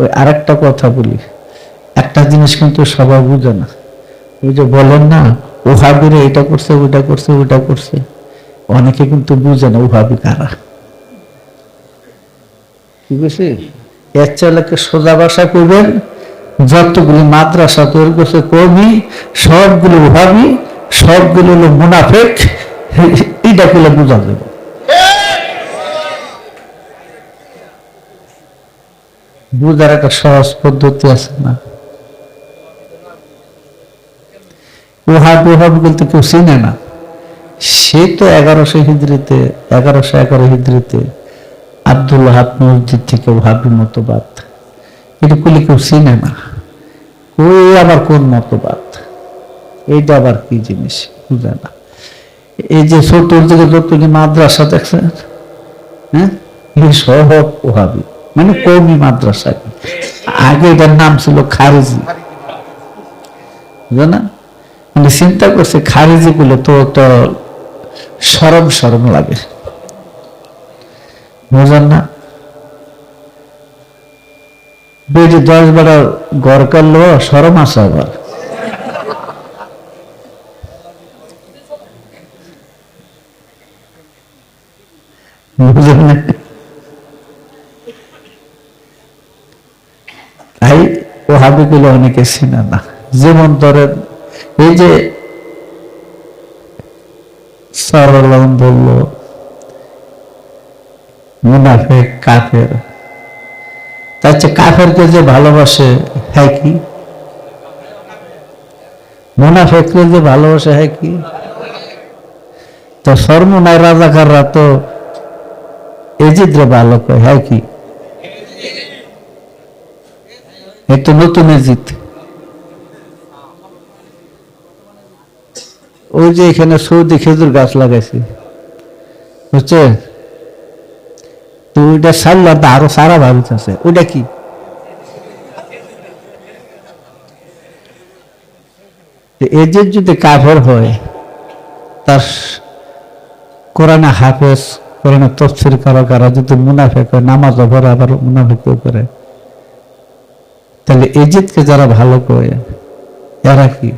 ওই আরেকটা কথা বলি। একটা জিনিস কিন্তু সবাই বুঝে না। ওই যে বলেন না ওহাবিরে এটা করছে, ওইটা করছে ওইটা করছে। অনেকে কিন্তু বুঝে না ওহাবি কারা ঠিক আছে এর চালাকে সোজা বাসা করবেন যতগুলি মাদ্রাসা তৈরি করছে কবি, সবগুলো ওহাবি সবগুলো হলো মুনাফেক, এইটা করলে বোঝা যাবে। বুঝার একটা সহজ পদ্ধতি আছে না। ওহাব ওহাব বলতে কেউ চিনে না। সে তো এগারোশো হিজড়িতে, এগারোশো এগারো হিজড়িতে আব্দুল হাত মসজিদ থেকে ওহাবি মতবাদ। এটা করলে কেউ চিনে না। ওই আবার কোন মতবাদ? এইটা আবার কি জিনিস? বুঝে না। এই যে চতুর্দিকে যতটি মাদ্রাসা দেখছেন? হ্যাঁ? সহ ওহাবি। মানে কৌমি মাদ্রাসা আগে এটার নাম ছিল খারিজি। না? মানে চিন্তা করছে খারিজি গুলো তো তো সরম সরম লাগে। বুঝলেন না? বেটি দশ বারো গড় করল, সরম আছে আবার। বুঝলেন না তাই ও হাবিগুলো অনেকে চিনে না। যেমন ধরেন, এই যে সরলম বলল, মুনাফেক কাফের। তার চেয়ে কাফেরকে যে ভালোবাসে হ্যাঁ কি? মুনাফেককে যে ভালোবাসে হ্যাঁ কি? তো সর্বনায় রাজাকাররা তো এজিদরে ভালো কয় হ্যাঁ কি? তো নতুন এজিদ। ওই যে এখানে সৌদি খেজুর গাছ লাগাইছি। বুঝছে? তো ওইটা সারলাম তো আরও সারা ভাবিত আছে। ওইটা কি? এজের যদি কাফের হয়, তার কোরআনে হাফেজ, কোরআনে তফসির করা করা যদি মুনাফেক হয় নামাজ পড়ে আবার মুনাফেক করে। তাহলে এজিদকে যারা ভালো করে, এরা কি?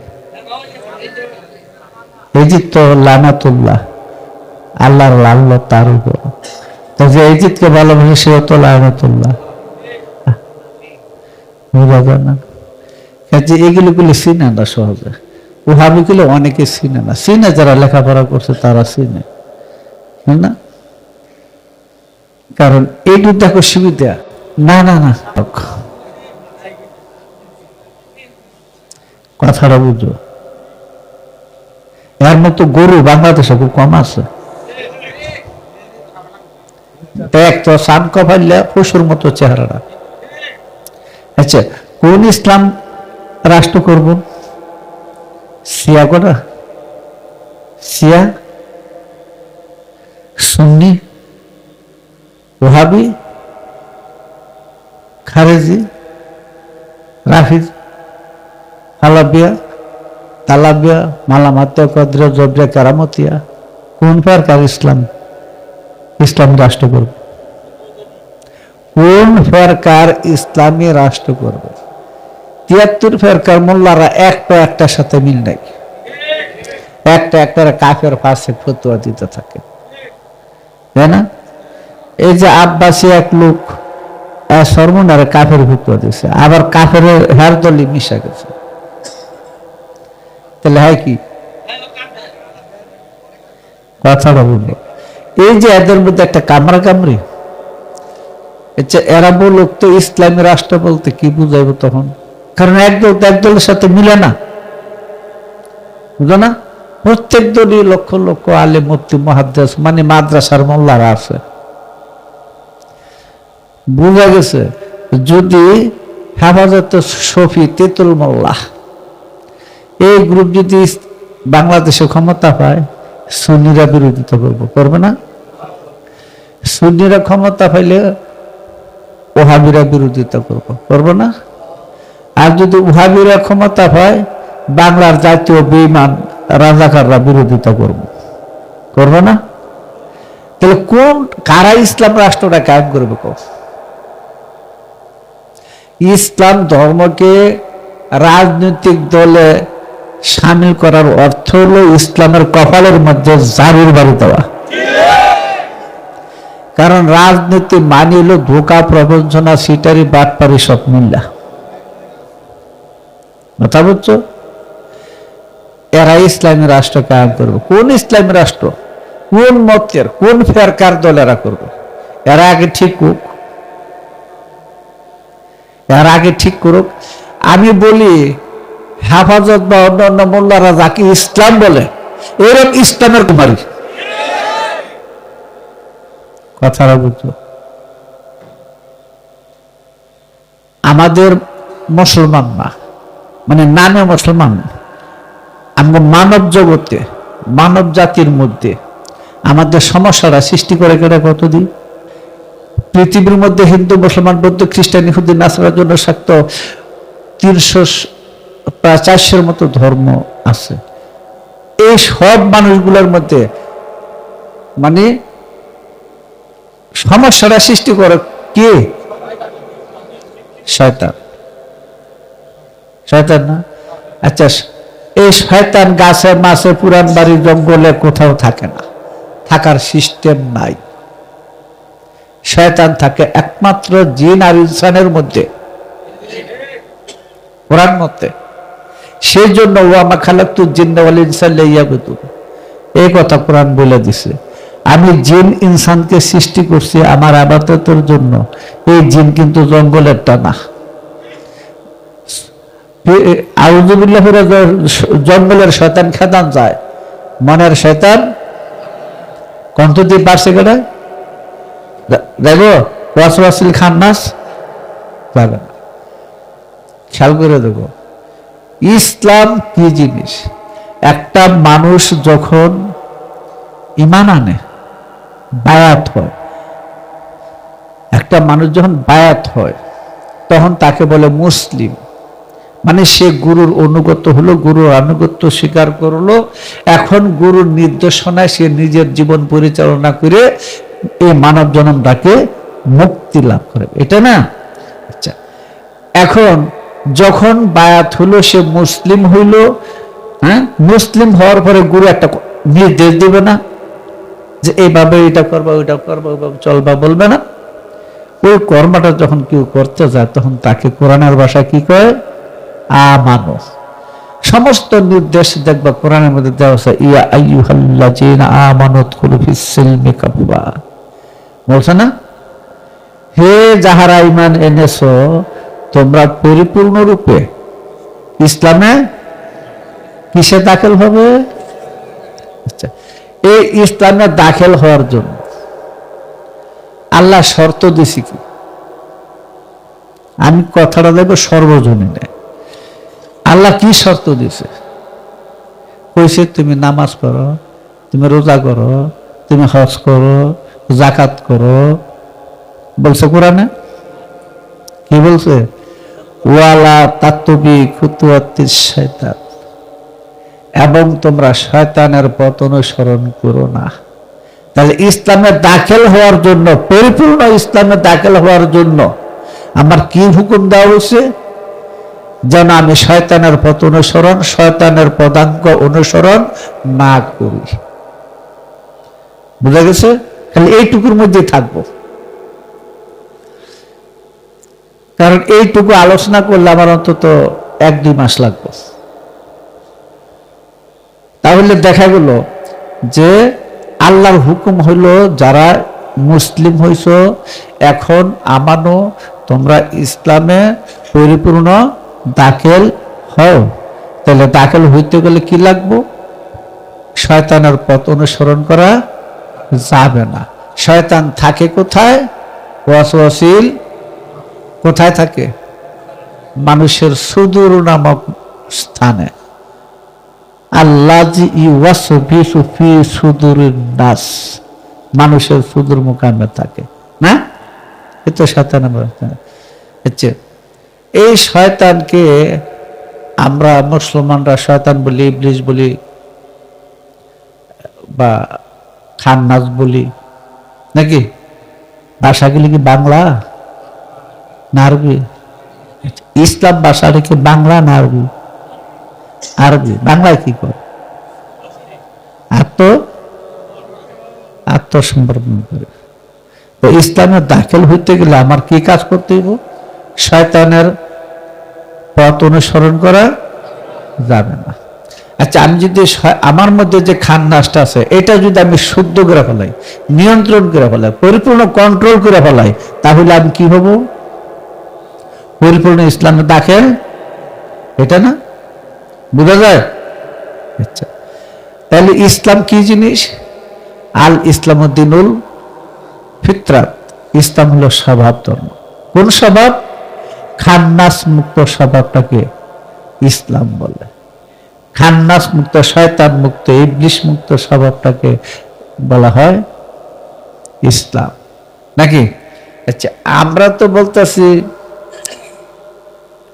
এজিদ তো লানাতুল্লাহ, আল্লাহর লাল্ল তার উপর। তো যে এজিদকে ভালোবাসে, সেও তো লানাতুল্লাহ। বোঝা না। কাজে এগুলো গুলো চিনে না সহজে। ওহাবিগুলো অনেকে চিনে না। চিনে যারা লেখাপড়া করছে, তারা চিনে না? কারণ এইটু দেখো সুবিধা। না না না। কথাটা বুঝো। এর মতো গরু বাংলাদেশে খুব কম আছে। এক তো সান পশুর মতো চেহারাটা। আচ্ছা কোন ইসলাম রাষ্ট্র করব? সিয়া করা সিয়া সুন্নি? ওহাবি? খারেজি? রাফিজ? হালাবিয়া তালাবিয়া, মালামাতিয়া কদ্রিয়া জবরিয়া কারামতিয়া কোন প্রকার ইসলাম? ইসলাম রাষ্ট্র করবে। কোন ফেরকার ইসলামী রাষ্ট্র করবে? তিয়াত্তর ফেরকার মোল্লারা একটা একটার সাথে মিল নাই। একটা একটা কাফের ফাঁসে ফতুয়া দিতে থাকে। তাই না? এই যে আব্বাসী এক লোক সর্বনারে কাফের ফতুয়া দিছে, আবার কাফের হের দলি মিশা গেছে। তাহলে হয় কি? কথাটা বলব এই যে এদের মধ্যে একটা কামরা কামড়ি আচ্ছা এরা তো ইসলামী রাষ্ট্র বলতে কি বুঝাইব তখন? কারণ একদল তো একদলের সাথে মিলে না। বুঝো না? প্রত্যেক দলই লক্ষ লক্ষ আলে মুক্তি মহাদ্দাস মানে মাদ্রাসার মোল্লারা আছে। বোঝা গেছে, যদি হেফাজত শফি তেতুল মোল্লা এই গ্রুপ যদি বাংলাদেশে ক্ষমতা পায়, সুন্নিরা বিরোধিতা করব, করবে না? সুন্নিরা ক্ষমতা পাইলে ওহাবিরা বিরোধিতা করব করব না? আর যদি ওহাবিরা ক্ষমতা পায়, বাংলার জাতীয় বেইমান রাজাকাররা বিরোধিতা করব, করবে না? তাহলে কোন, কারা ইসলাম রাষ্ট্রটা কায়েম করবে কো? ইসলাম ধর্মকে রাজনৈতিক দলে সামিল করার অর্থ হলো ইসলামের কপালের মধ্যে জারুর বাড়ি দেওয়া। কারণ রাজনীতি মানি হলো ধোকা, প্রবঞ্চনা, সিটারি, বাটপারি সব মিল্লা। কথা বলছো এরা ইসলামী রাষ্ট্র কায়ন করবে। কোন ইসলামী রাষ্ট্র? কোন মতের, কোন ফেরকার দল এরা করবে? এরা আগে ঠিক হোক এরা আগে ঠিক করুক। আমি বলি হেফাজত বা অন্য অন্য মোল্লারা যাকে ইসলাম বলে? এরকম ইসলামের কুমারী। কথাটা বুঝছ আমাদের মুসলমান না মানে নামে মুসলমান আমরা মানব জগতে মানব জাতির মধ্যে আমাদের সমস্যাটা সৃষ্টি করে কেটে কতদিন পৃথিবীর মধ্যে হিন্দু মুসলমান বৌদ্ধ খ্রিস্টান ইহুদি নাসরার জন্য শাক্ত তিনশো প্রায় মতো ধর্ম আছে। এই সব মানুষগুলোর মধ্যে মানে সমস্যাটা সৃষ্টি করে কে? শয়তান। শয়তান না? আচ্ছা এই শয়তান গাছে মাছে পুরান বাড়ির জঙ্গলে কোথাও থাকে না। থাকার সিস্টেম নাই। শয়তান থাকে একমাত্র জিন আর ইনসানের মধ্যে। কোরআন মতে। সেই জন্য ও আমার খালাক্তু জিন্দাওয়াল ইনসান লাইয়াবুদু এই কথা কোরআন বলে দিছে। আমি জিন ইনসানকে সৃষ্টি করছি আমার আবাদতের জন্য। এই জিন কিন্তু জঙ্গলের না আউজুবিল্লাহ জঙ্গলের শয়তান খেতান যায়। মনের শয়তান দিয়ে পারছে কেটে দেখো, ওয়াসওয়াসিল খান্নাস। না। খেয়াল করে দেখো। ইসলাম কি জিনিস? একটা মানুষ যখন ইমান আনে, বায়াত হয়, একটা মানুষ যখন বায়াত হয়, তখন তাকে বলে মুসলিম। মানে সে গুরুর অনুগত হলো, গুরুর আনুগত্য স্বীকার করল। এখন গুরুর নির্দেশনায় সে নিজের জীবন পরিচালনা করে এই মানব জনমটাকে মুক্তি লাভ করে। এটা না? আচ্ছা। এখন যখন বায়াত হলো, সে মুসলিম হইল হ্যাঁ? মুসলিম হওয়ার পরে গুরু একটা নির্দেশ দিবে না যে, এইভাবে এটা করবা, ওইটা করবা, ওইভাবে চলবা, বলবে না। ওই কর্মটা যখন কেউ করতে যায়, তখন তাকে কোরআনের ভাষা কি কয়? আমানো। সমস্ত নির্দেশ দেখবা কোরআনের মধ্যে দেওয়া আছে, ইয়া বলছে না? হে যাহারা ইমান এনেছো তোমরা পরিপূর্ণ রূপে ইসলামে কিসে দাখিল হবে? আচ্ছা এই ইসলামে দাখিল হওয়ার জন্য আল্লাহ শর্ত দিছি কি? আমি কথাটা দেখব সর্বজনীনে। আল্লাহ কি শর্ত দিছে কইছে, তুমি নামাজ পড়ো, তুমি রোজা করো, তুমি হজ করো জাকাত করো। বলছে কোরআনে? কি বলছে? ওয়ালা শয়তান। এবং তোমরা শয়তানের পথ অনুসরণ করো না। তাহলে ইসলামে দাখিল হওয়ার জন্য, পরিপূর্ণ ইসলামে দাখিল হওয়ার জন্য আমার কি হুকুম দেওয়া হয়েছে? যেন আমি শয়তানের পথ অনুসরণ, শয়তানের পদাঙ্ক অনুসরণ না করি। বুঝা গেছে? খালি এইটুকুর মধ্যে থাকব। কারণ এইটুকু আলোচনা করলে আমার অন্তত এক, দুই মাস লাগবে। তাহলে দেখা গেল যে আল্লাহর হুকুম হইল, যারা মুসলিম হইছ, এখন আমানো তোমরা ইসলামে পরিপূর্ণ দাখিল হও। তাহলে দাখিল হইতে গেলে কি লাগবো? শয়তানের পথ অনুসরণ করা যাবে না। শয়তান থাকে কোথায়? ওয়াসওয়াসিল কোথায় থাকে? মানুষের সুদূর নামক স্থানে। আল্লাহ নাস। মানুষের সুদূর মোকামে থাকে। না? এ তো শয়তান হচ্ছে এই শয়তানকে আমরা মুসলমানরা শয়তান বলি ইবলিশ বলি, বা খান্নাস বলি, নাকি? ভাষাগুলি কি বাংলা? না আরবি ইসলাম ভাষাটা কি বাংলা না আরবি বাংলায় কি করে আত্ম করে। তো ইসলামে দাখিল হইতে গেলে আমার কি কাজ করতে হইব? শয়তানের পথ অনুসরণ করা যাবে না। আচ্ছা আমি যদি আমার মধ্যে যে খান্নাসটা আছে, এটা যদি আমি শুদ্ধ করে ফেলাই, নিয়ন্ত্রণ করে ফেলাই, পরিপূর্ণ কন্ট্রোল করে ফেলাই, তাহলে আমি কি হব? পরিপূর্ণ ইসলামে দাখেল, এটা না? বোঝা যায়? আচ্ছা। তাহলে ইসলাম কি জিনিস? আল ইসলামুদ্দিনুল ফিতরাত ইসলাম হলো স্বভাব ধর্ম। কোন স্বভাব? খান্নাস মুক্ত স্বভাবটাকে ইসলাম বলে। খান্নাস মুক্ত শয়তান মুক্ত ইবলিশ মুক্ত স্বভাবটাকে বলা হয় ইসলাম। নাকি? আচ্ছা আমরা তো বলতেছি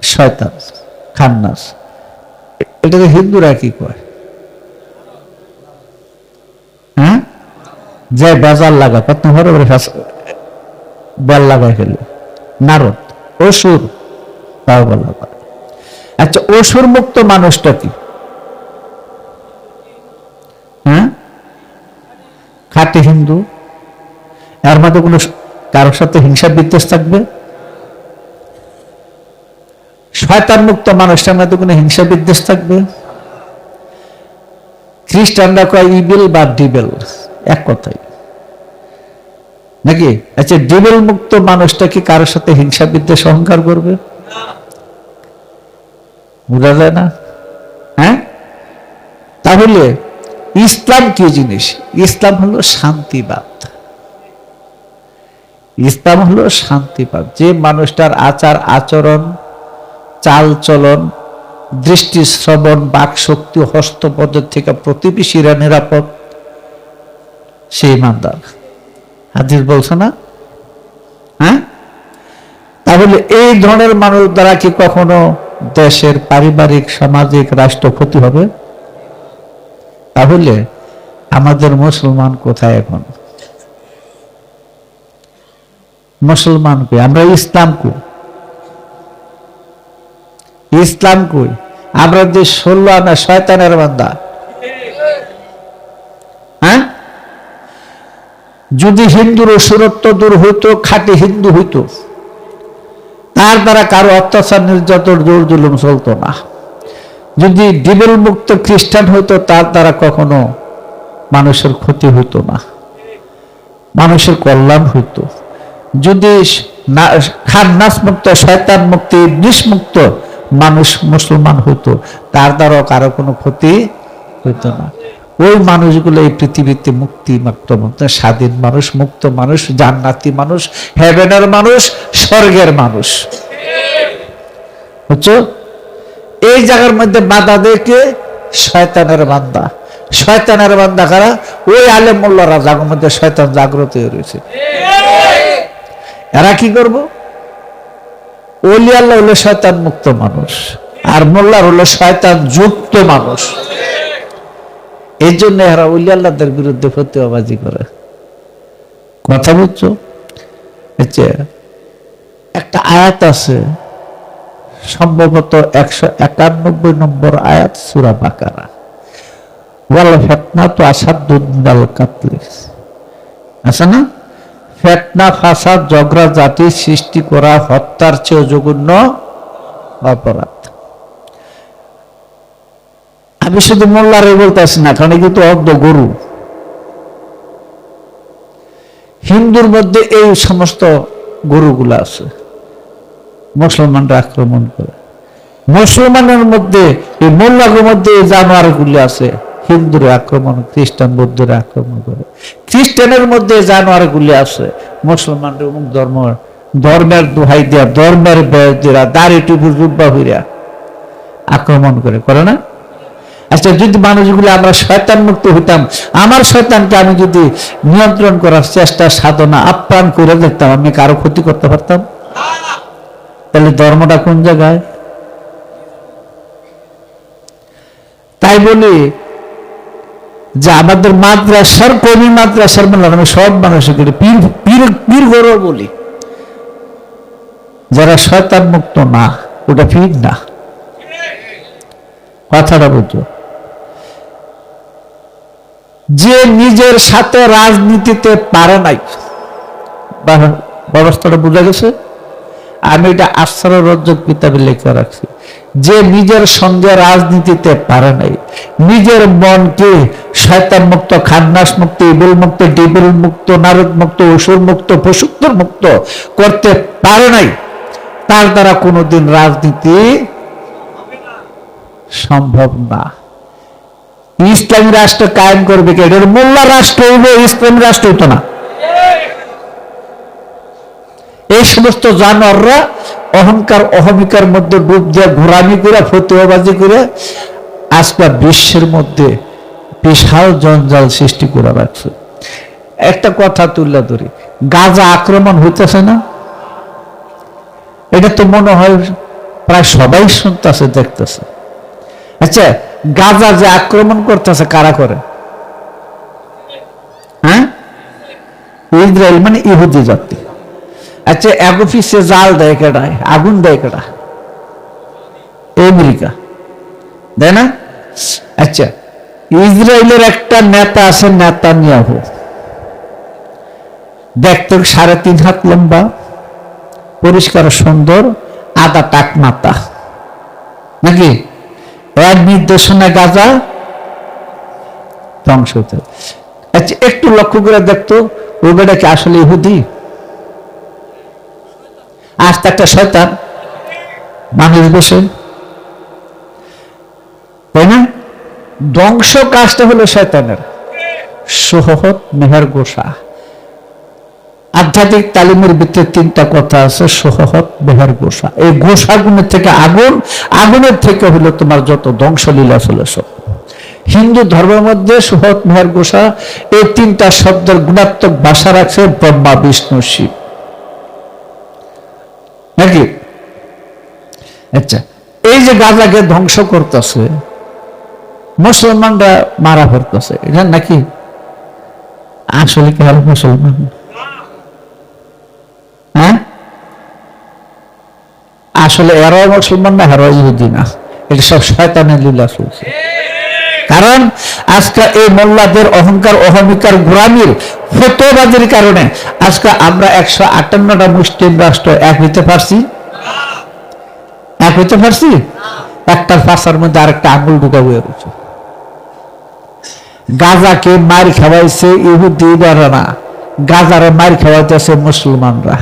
শয়তান, খান্নাস। এটাকে হিন্দুরা কি কয়? হ্যাঁ? যে বাজার লাগা কত ঘরে ফাঁস- বেল লাগাই ফেলে। নারদ, অসুর, তাও বলা হয়। আচ্ছা অসুর মুক্ত মানুষটা কি? হ্যাঁ? খাঁটি হিন্দু? এর মধ্যে কোনো কারোর সাথে হিংসা বিদ্বেষ থাকবে? শয়তান মুক্ত মানুষটার মধ্যে কোনো হিংসা বিদ্বেষ থাকবে? খ্রিস্টানরা কয়, ইবেল বা ডিবেল এক কথাই নাকি? আচ্ছা ডিবেল মুক্ত মানুষটা কি কারোর সাথে হিংসা, বিদ্বেষ, অহংকার করবে? বোঝা যায় না? হ্যাঁ? তাহলে ইসলাম কি জিনিস? ইসলাম হলো শান্তিবাদ। ইসলাম হলো শান্তিবাদ। যে মানুষটার আচার, আচরণ চাল চলন দৃষ্টি শ্রবণ বাক শক্তি হস্তপদের থেকে প্রতিবেশীরা নিরাপদ। সেই ইমানদার। হাদিস বলছে না? হ্যাঁ? তাহলে এই ধরনের মানুষ দ্বারা কি কখনো দেশের পারিবারিক, সামাজিক, রাষ্ট্র ক্ষতি হবে? তাহলে আমাদের মুসলমান কোথায় এখন? মুসলমান কই আমরা ইসলাম কই ইসলাম কই? আমরা যে ষোলো আনা শয়তানের বান্দা। হ্যাঁ? যদি হিন্দুর অসুরত্ব দূর হইতো, খাঁটি হিন্দু হইতো, তার দ্বারা কারও অত্যাচার, নির্যাতন, জোর জুলুম চলতো না। যদি ডিবেল মুক্ত খ্রিস্টান হইতো, তার দ্বারা কখনো মানুষের ক্ষতি হইতো না, মানুষের কল্যাণ হইতো। যদি খান্নাস মুক্ত শয়তান মুক্ত ইবলিশ মুক্ত মানুষ মুসলমান হতো তার দ্বারা কারও কোনো ক্ষতি হইতো না। ওই মানুষগুলো এই পৃথিবীতে মুক্তি মুক্ত মুক্ত স্বাধীন মানুষ, মুক্ত মানুষ, জান্নাতি মানুষ হেভেনের মানুষ, স্বর্গের মানুষ। বুঝছ? এই জায়গার মধ্যে বাধা দেখে শয়তানের বান্দা। শয়তানের বান্দা কারা? ওই আলেম মোল্লারা জাগর মধ্যে শয়তান জাগ্রত হয়ে রয়েছে। এরা কি করব? ওলি আল্লাহ হলো শয়তান মুক্ত মানুষ আর মোল্লার হলো শয়তান যুক্ত মানুষ। এই জন্য এরা ওলি আল্লাহদের বিরুদ্ধে ফতুয়াবাজি করে। কথা বুঝছ? আচ্ছা একটা আয়াত আছে, সম্ভবত একশো একানব্বই নম্বর আয়াত সুরা বাকারা। ওয়াল ফেতনা তো আসাদুদ্দাল কাতলে। আছে না? ফেতনা, ফাসাদ জগরা জাতি সৃষ্টি করা, হত্যার চেয়ে জঘন্য অপরাধ। আমি শুধু মোল্লারে বলতেছি না, কারণ কিন্তু অর্ধ গরু। হিন্দুর মধ্যে এই সমস্ত গরুগুলো আছে, মুসলমানরা আক্রমণ করে। মুসলমানের মধ্যে, এই মোল্লাগুর মধ্যে এই জানোয়ারগুলি আছে। হিন্দুরা আক্রমণ, খ্রিস্টান বৌদ্ধরা আক্রমণ করে। খ্রিস্টানের মধ্যে জানোয়ারগুলি আছে মুসলমানরা অমুক ধর্ম, ধর্মের দোহাই দিয়া, ধর্মের বেদিরা দাড়ি টুপি রূপা হইয়া আক্রমণ করে করে না? আচ্ছা যদি মানুষগুলো আমরা শয়তান মুক্ত হইতাম, আমার শয়তানকে আমি যদি নিয়ন্ত্রণ করার চেষ্টা, সাধনা আপ্রাণ করে দেখতাম, আমি কারও ক্ষতি করতে পারতাম? তাহলে ধর্মটা কোন জায়গায়? তাই বলি যে আমাদের মাদ্রাসার কবি মাদ্রাসার মেলা আমি সব মানুষের করি পীর পীর পীর গৌরব বলি। যারা শয়তান মুক্ত না, ওটা ফির না। কথাটা বুঝো। যে নিজের সাথে রাজনীতিতে পারে নাই ব্যবস্থাটা বোঝা গেছে? আমি এটা আশ্চর্য রজ্জক কিতাবে লেখা রাখছি। যে নিজের সঙ্গে রাজনীতিতে পারে নাই। নিজের মনকে শয়তান মুক্ত, খান্নাস মুক্ত, ইবুল মুক্ত, ডিবুল মুক্ত, নারদ মুক্ত, অসুর মুক্ত পশুক্তর মুক্ত করতে পারে নাই, তার দ্বারা কোনোদিন রাজনীতি সম্ভব না। ইসলামী রাষ্ট্র কায়েম করবে কে? এটার মোল্লা রাষ্ট্র হইবে ইসলামী রাষ্ট্র হইতো না। এই সমস্ত জানোয়াররা অহংকার, অহমিকার মধ্যে ডুব দিয়ে ঘোরামি করে, ফতুয়াবাজি করে আজকে বিশ্বের মধ্যে বিশাল জঞ্জাল সৃষ্টি করে রাখছে। একটা কথা তুলে ধরি, গাজা আক্রমণ হইতেছে না? এটা তো মনে হয় প্রায় সবাই শুনতেছে, দেখতেছে। আচ্ছা গাজা যে আক্রমণ করতেছে কারা করে? হ্যাঁ? ইসরায়েল মানে ইহুদি জাতি। আচ্ছা এক অফিসে জাল দেয় কেডায় আগুন দেয় কেডা? আমেরিকা। তাই না? আচ্ছা ইসরায়েলের একটা নেতা আছে নেতা নিয়াহু দেখতে সাড়ে তিন হাত লম্বা, পরিষ্কার সুন্দর, আদা টাক মাতা নাকি? এক নির্দেশনা গাজা, ধ্বংস হতে। আচ্ছা একটু লক্ষ্য করে দেখতো ওই বেটা কি আসলে ইহুদি? আজ তো একটা শয়তান। মানুষ বসে। তাই না? ধ্বংস কাজটা হলো শয়তানের। সোহত মেহের গোসা। আধ্যাত্মিক তালিমের ভিতরে তিনটা কথা আছে সোহত মেহের গোসা। এই গোসা গুণের থেকে আগুন, আগুনের থেকে হলো তোমার যত ধ্বংস ধ্বংসলীলা চলে সব। হিন্দু ধর্মের মধ্যে সোহত মেহের গোসা, এই তিনটা শব্দের গুণাত্মক ভাষা রাখছে ব্রহ্মা, বিষ্ণু, শিব। নাকি? আচ্ছা এই যে গাজাকে ধ্বংস করতেছে, মুসলমানরা মারা পড়তেছে, এটা নাকি? আসলে কি আর মুসলমান? হ্যাঁ? আসলে এরাও মুসলমান না হেরাও ইহুদি না। এটা সব শয়তানের লীলা চলছে। কারণ আজকে এই মোল্লাদের অহংকার, অহমিকার গোড়ামির ফতোবাজির কারণে আজকে আমরা একশো আটান্নটা মুসলিম রাষ্ট্র এক হইতে পারছি। এক হইতে পারছি? একটা পাশার মধ্যে আরেকটা আঙুল ঢুকা বয়ে রয়েছে। গাজাকে মার খাওয়াইছে ইহুদিরা না গাজারে মার খাওয়াইতেছে মুসলমানরা।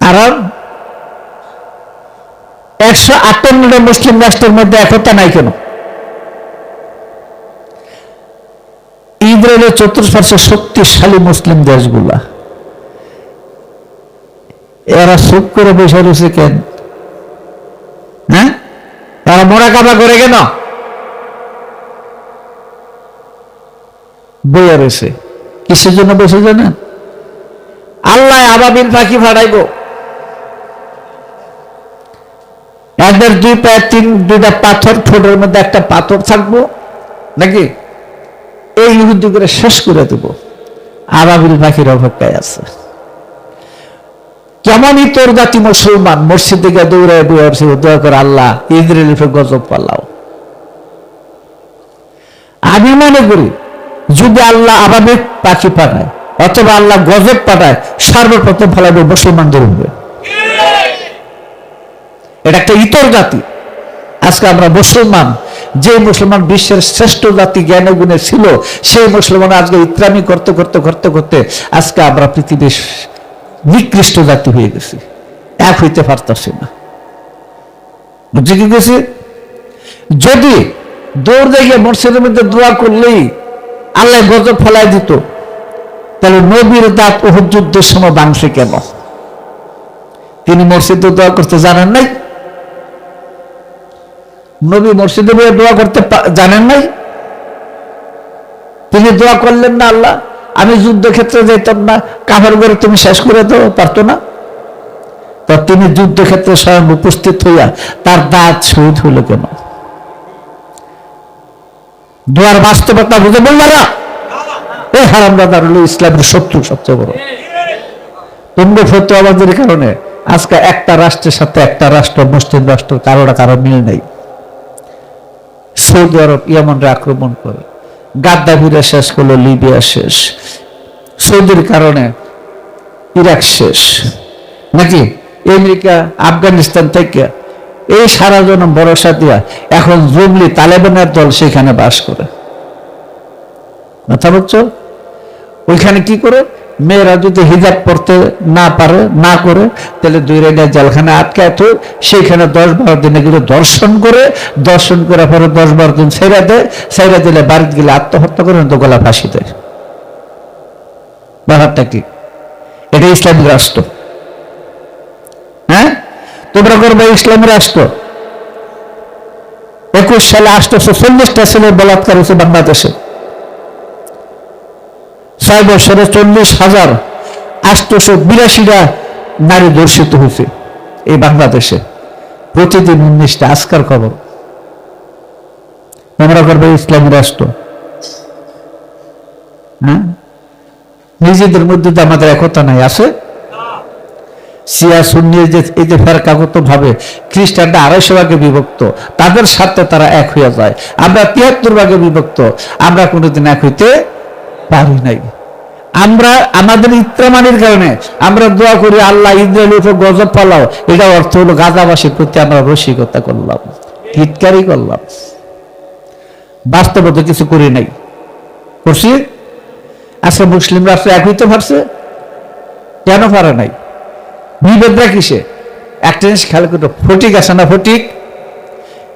কারণ একশো আটান্নটা মুসলিম রাষ্ট্রের মধ্যে একতা নাই কেন? ইসরায়েলের চতুর্পার্শ্বে শক্তিশালী মুসলিম দেশগুলা। এরা চুপ করে বসে রয়েছে কেন? হ্যাঁ? মোড়া কাবা করে কেন? বইয়া রয়েছে। কিসের জন্য বসে জানেন? আল্লাহ আবাবিল পাখি ফাড়াইব এদের দুই পায়ে তিন, দুইটা পাথর ঠোঁটের মধ্যে একটা পাথর থাকব, নাকি? এই ইহুদি করে শেষ করে দেব। আবাবিল পাখির অপেক্ষায় আছে। কেমনই তোর জাতি মুসলমান, মসজিদে গিয়ে দৌড়ায় বসে দোয়া করে, আল্লাহ ইসরায়েলের গজব পাল্লাও আমি মনে করি, যদি আল্লাহ আবাবিক পাখি পাঠায়, অথবা আল্লাহ গজব পাঠায়, সর্বপ্রথম ফলাবে মুসলমানদের উপরে। এটা একটা ইতর জাতি। আজকে আমরা মুসলমান, যে মুসলমান বিশ্বের শ্রেষ্ঠ জাতি জ্ঞান গুণে ছিল, সেই মুসলমান আজকে ইত্রামি করতে করতে করতে করতে আজকে আমরা পৃথিবীর নিকৃষ্ট জাতি হয়ে গেছি। এক হইতে পারতাছি না। বুঝে কি গেছে যদি দৌড় দিয়ে মসজিদের মধ্যে দোয়া করলেই আল্লাহ গজব ফলাই দিত, তাহলে নবীর দাঁত ওহুদ যুদ্ধের সময় বাংশে কেন? তিনি মসজিদে দোয়া করতে জানেন নাই? নবী মসজিদে বয়ে দোয়া করতে জানেন নাই? তিনি দোয়া করলেন না আল্লাহ? আমি যুদ্ধক্ষেত্রে যেতাম না কাভার করে তুমি শেষ করে তো পারতো না? তা তিনি যুদ্ধক্ষেত্রে স্বয়ং উপস্থিত হইয়া তার দাঁত শহীদ হলো কেন? দোয়ার বাস্তবতা বুঝে বললারা এই হারাম দাদার হলো ইসলামের শত্রু সবচেয়ে বড়। তোমরা ফতুয়াবাদের কারণে আজকে একটা রাষ্ট্রের সাথে একটা রাষ্ট্র, মুসলিম রাষ্ট্র কারোটা কারও মিল নেই। সৌদি আরব, ইয়ামনরা আক্রমণ করে। গাদ্দাফিরা শেষ করল, লিবিয়া শেষ। সৌদির কারণে ইরাক শেষ। নাকি? আমেরিকা, আফগানিস্তান থেকে এই সারা জন ভরসা দিয়া এখন জুবলি তালেবানের দল সেখানে বাস করে। কথা বলছো? ওইখানে কি করে? মেয়েরা যদি হিজাব পড়তে না পারে, না করে, তাহলে দুই রেডা জেলখানে আটকায় তো সেইখানে দশ বারো দিনে গেলে দর্শন করে দর্শন করে পরে দশ বারো দিন ছেড়ে দেয়। ছেড়ে দিলে বাড়িতে গেলে আত্মহত্যা করে তো গলা ফাঁসি দেয়। ব্যাপারটা কি? এটা ইসলামিক রাষ্ট্র। হ্যাঁ? তোমরা করবে ইসলামী রাষ্ট্র। একুশ সালে আটশোশো চল্লিশটা ছেলে বলাৎকার হয়েছে বাংলাদেশে। ছয় বছরে চল্লিশ হাজার আটশোশো বিরাশিটা নারী দর্শিত হয়েছে এই বাংলাদেশে। প্রতিদিন উনিশটা আজকার খবর। তোমরা করবে ইসলামী রাষ্ট্র। হ্যাঁ? নিজেদের মধ্যে তো আমাদের একতা নাই, আছে? সিয়া সুন্নি যে এই যে ফেরকাগত ভাবে খ্রিস্টানরা আড়াইশো ভাগে বিভক্ত, তাদের সাথে তারা এক হইয়া যায়। আমরা তিয়াত্তর ভাগে বিভক্ত, আমরা কোনোদিন এক হইতে পারি নাই। আমরা আমাদের ইত্রামানির কারণে আমরা দোয়া করি, আল্লাহ ইসরায়েল উপর গজব পালাও। এটা অর্থ হলো গাজাবাসীর প্রতি আমরা রসিকতা করলাম হিটকারি করলাম। বাস্তবতা কিছু করি নাই। করছি? আজকে মুসলিম রাষ্ট্র এক হইতে পারছে কেন পারে নাই? বিভেদরা কিসে? একটা জিনিস খেয়াল করতো ফটিক আছে না ফটিক?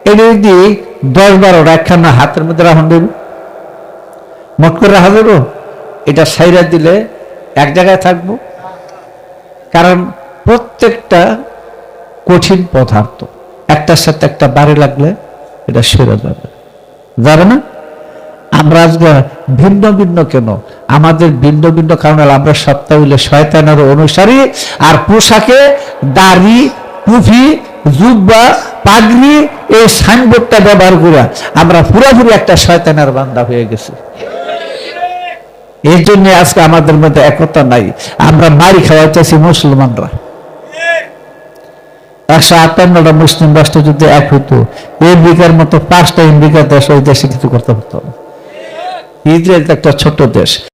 এটা যদি দশ বারোটা একখানা হাতের মধ্যে রাখুন দেব। মট করে রাখা দেবো এটা সাইরা দিলে এক জায়গায় থাকব। কারণ প্রত্যেকটা কঠিন পদার্থ, একটার সাথে একটা বাড়ি লাগলে এটা সেরে যাবে। যাবে না? আমরা আজকে ভিন্ন ভিন্ন কেন? আমাদের ভিন্ন ভিন্ন কারণ আমরা সপ্তাহ হইলে শয়তানের অনুসারী আর পোশাকে দাড়ি, টুপি, জুব্বা, পাগড়ি, এই সাইনবোর্ডটা ব্যবহার করে আমরা পুরোপুরি একটা শয়তানের বান্দা হয়ে গেছি। এই জন্য আজকে আমাদের মধ্যে একতা নাই। আমরা মারি খাওয়াইতেছি মুসলমানরা। একশো আটান্নটা মুসলিম রাষ্ট্র যদি এক হইতো। আমেরিকার মতো পাঁচটা আমেরিকার দেশ ওই দেশে কিছু করতে না। ইসরায়েল একটা ছোট্ট দেশ।